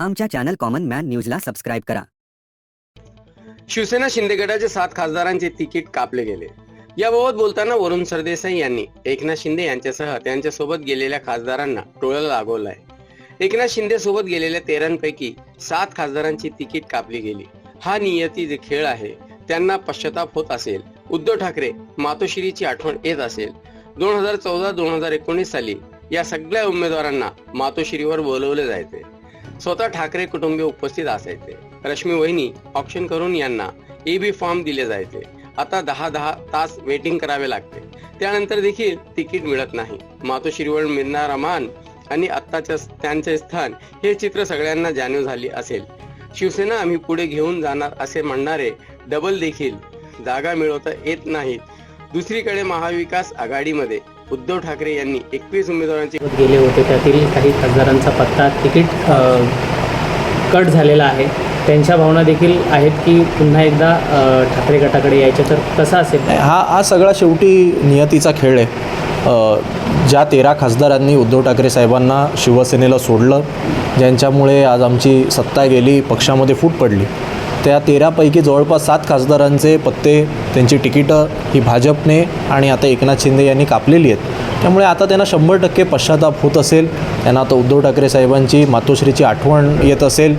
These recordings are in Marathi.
आमच्या चॅनल कॉमन मॅन न्यूजला सबस्क्राईब करा. शिवसेना शिंदे गटाचे सात खासदारांचे तिकीट कापले गेले. याबाबत बोलताना वरुण सरदेसाई यांनी एकनाथ शिंदे यांच्यासह त्यांच्यासोबत गेलेल्या खासदारांना टोळं लागवलंय. एकनाथ शिंदे सोबत गेलेल्या तेरांपैकी सात खासदारांची तिकीट कापली गेली. हा नियतीचे खेळ आहे त्यांना पश्चाताप होत असेल. उद्धव ठाकरे मातोश्रीची आठवण येत असेल. दोन हजार चौदा दोन हजार एकोणीस साली या सगळ्या उमेदवारांना मातोश्रीवर बोलवले जायचे स्वतः ठाकरे कुटुंबीय उपस्थित असायचे. रश्मी वहिनी ऑप्शन करून यांना ए बी फॉर्म दिले जायचे. आता दहा दहा तास वेटिंग करावे लागते. त्यानंतर देखील तिकीट मिळत नाही. मातोश्रीवर मिळणारा मान आणि आत्ताच्या त्यांचे स्थान हे चित्र सगळ्यांना जाणीव झाली असेल. शिवसेना आम्ही पुढे घेऊन जाणार असे म्हणणारे डबल देखील जागा मिळवता येत नाहीत. दुसरीकडे महाविकास आघाडीमध्ये उद्धव ठाकरे यांनी एकवीस उमेदवारांची गेले होते. त्यातील काही खासदारांचा पत्ता तिकीट कट झालेला आहे. त्यांच्या भावना देखील आहेत की पुन्हा एकदा ठाकरे गटाकडे यायचे. तर कसं असेल? हा हा सगळा शेवटी नियतीचा खेळ आहे. ज्या तेरा खासदारांनी उद्धव ठाकरे साहेबांना शिवसेनेला सोडलं ज्यांच्यामुळे आज आमची सत्ता गेली पक्षामध्ये फूट पडली. त्या तेरापैकी जवळपास सात खासदारांचे पत्ते त्यांची तिकीटं ही भाजपने आणि आता एकनाथ शिंदे यांनी कापलेली आहेत. त्यामुळे आता त्यांना शंभर टक्के पश्चाताप होत असेल. त्यांना आता उद्धव ठाकरे साहेबांची मातोश्रीची आठवण येत असेल.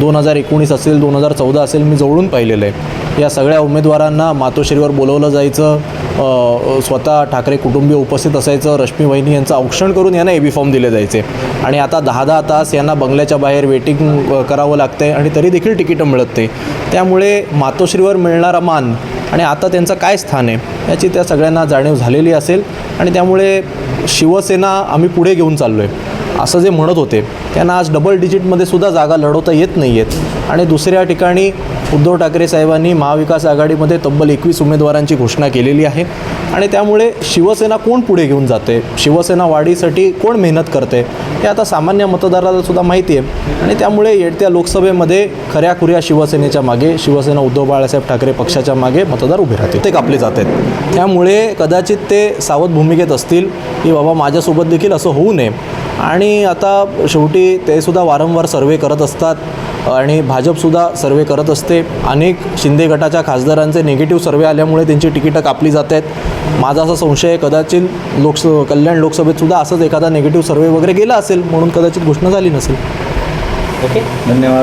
दोन हजार एकोणीस असेल दोन हजार चौदा असेल मी जवळून पाहिलेलं आहे. या सगळ्या उमेदवारांना मातोश्रीवर बोलवलं जायचं. स्वतः ठाकरे कुटुंबीय उपस्थित असायचं रश्मी वहिनी यांचं औक्षण करून यांना ए बी फॉर्म दिले जायचे. आणि आता दहा दहा तास यांना बंगल्याच्या बाहेर वेटिंग करावं लागतं आहे आणि तरी देखील तिकीटं मिळत नाही. त्यामुळे मातोश्रीवर मिळणारा मान आणि आता त्यांचं काय स्थान आहे याची त्या सगळ्यांना जाणीव झालेली असेल. आणि त्यामुळे शिवसेना आम्ही पुढे घेऊन चाललो आहे असं जे म्हणत होते. त्यांना आज डबल डिजिटमध्ये सुद्धा जागा लढवता येत नाही आहेत आणि दुसऱ्या ठिकाणी उद्धव ठाकरे साहेबांनी महाविकास आघाडीमध्ये तब्बल एकवीस उमेदवारांची घोषणा केलेली आहे. आणि त्यामुळे शिवसेना कोण पुढे घेऊन जाते? शिवसेना वाढीसाठी कोण मेहनत करते? हे आता सामान्य मतदाराला सुद्धा माहिती आहे. आणि त्यामुळे येत्या लोकसभेमध्ये खऱ्या खुऱ्या शिवसेनेच्या मागे शिवसेना उद्धव बाळासाहेब ठाकरे पक्षाच्या मागे मतदार उभे राहतील. ते कापले जात आहेत. त्यामुळे कदाचित ते सावध भूमिकेत असतील की बाबा माझ्यासोबत देखील असं होऊ नये. आणि आता शेवटी ते सुद्धा वारंवार सर्वे करत असतात. आणि भाजपसुद्धा सर्वे करत असते. अनेक शिंदे गटाच्या खासदारांचे निगेटिव्ह सर्वे आल्यामुळे त्यांची तिकीटं कापली जात आहेत. माझा असा संशय आहे कदाचित लोकस कल्याण लोकसभेतसुद्धा असंच एखादा निगेटिव्ह सर्वे वगैरे गेला असेल म्हणून कदाचित घोषणा झाली नसेल. ओके धन्यवाद.